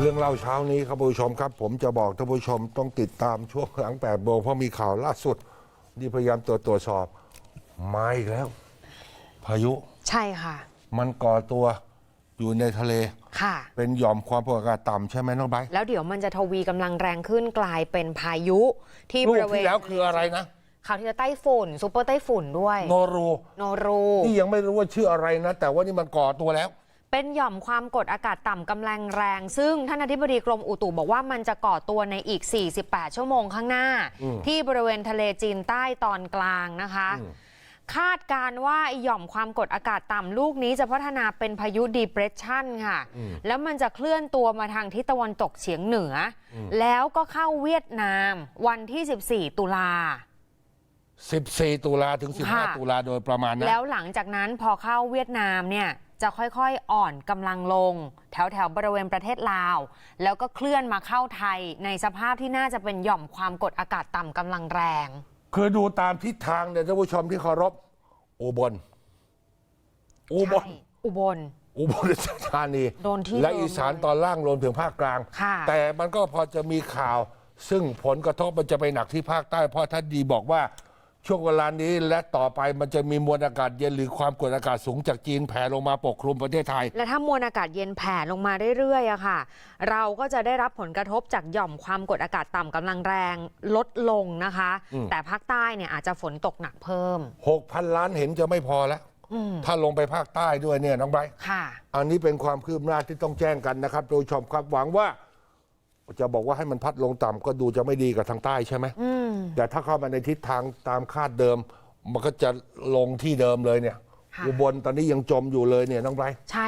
เรื่องเล่าเช้านี้ครับผู้ชมครับ ผมจะบอกท่านผู้ชมต้องติดตามช่วงหลัง8โมงเพราะมีข่าวล่าสุดนี่พยายามตรวจตรวจสอบมาอีกแล้ว พายุ ใช่ค่ะ มันก่อตัวอยู่ในทะเล ค่ะ เป็นหย่อมความกดอากาศต่ำใช่ไหมน้องไบร์ทแล้วเดี๋ยวมันจะทวีกำลังแรงขึ้นกลายเป็นพายุที่ลูบกริเวณที่แล้วคืออะไรนะ ข่าวที่จะไต้ฝุ่นซูเปอร์ไต้ฝุ่นด้วย โนรู โนรูที่ยังไม่รู้ว่าชื่ออะไรนะ แต่ว่านี่มันก่อตัวแล้ว เป็นหย่อมความกดอากาศต่ำกำลังแรง ซึ่งท่านอธิบดีกรมอุตุบอกว่ามันจะก่อตัวในอีก 48 ชั่วโมงข้างหน้า ที่บริเวณทะเลจีนใต้ตอนกลางนะคะ คาดการณ์ว่าไอ้หย่อมความกดอากาศต่ำลูกนี้จะพัฒนาเป็นพายุดีเพรสชันค่ะ แล้วมันจะเคลื่อนตัวมาทางทิศตะวันตกเฉียงเหนืออแล้วก็เข้าเวียดนามวันที่ 14 ตุลา 14 ตุลาถึง ค่ะ 15 ตุลาโดยประมาณนะ แล้วหลังจากนั้นพอเข้าเวียดนามเนี่ยจะค่อยๆอ่อนกำลังลง แถวแถวๆบริเวณประเทศลาว แล้วก็เคลื่อนมาเข้าไทยในสภาพที่น่าจะเป็นหย่อมความกดอากาศต่ำกำลังแรง คือดูตามทิศทางเนี่ยท่านผู้ชมที่เคารพอุบล อุบล ใช่อุบล อุบลราชธานีโดนที่และเดิมอีสานเลยตอนล่างรวมถึงภาคกลาง ค่ะ แต่มันก็พอจะมีข่าว ซึ่งผลกระทบมันจะไปหนักที่ภาคใต้ เพราะท่านดีบอกว่า ช่วงเวลานี้และต่อไปมันจะมีมวลอากาศเย็นหรือความกดอากาศสูงจากจีนแผ่ลงมาปกคลุมประเทศไทย และถ้ามวลอากาศเย็นแผ่ลงมาเรื่อยๆอะค่ะ เราก็จะได้รับผลกระทบจากหย่อมความกดอากาศต่ำกำลังแรงลดลงนะคะแต่ภาคใต้เนี่ยอาจจะฝนตกหนักเพิ่ม 6,000 ล้านเห็นจะไม่พอแล้วถ้าลงไปภาคใต้ด้วยเนี่ยน้องไบร์ทค่ะ อันนี้เป็นความคืบหน้าที่ต้องแจ้งกันนะครับโดยชมครับหวังว่า จะบอกว่าให้มันพัดลงต่ำก็ดูจะไม่ดีกับทางใต้ใช่ไหมอืมแต่ถ้าเข้ามาในทิศทางตามคาดเดิม มันก็จะลงที่เดิมเลยเนี่ย ค่ะ อุบลตอนนี้ยังจมอยู่เลยเนี่ยน้องไบร์ทใช่ค่ะ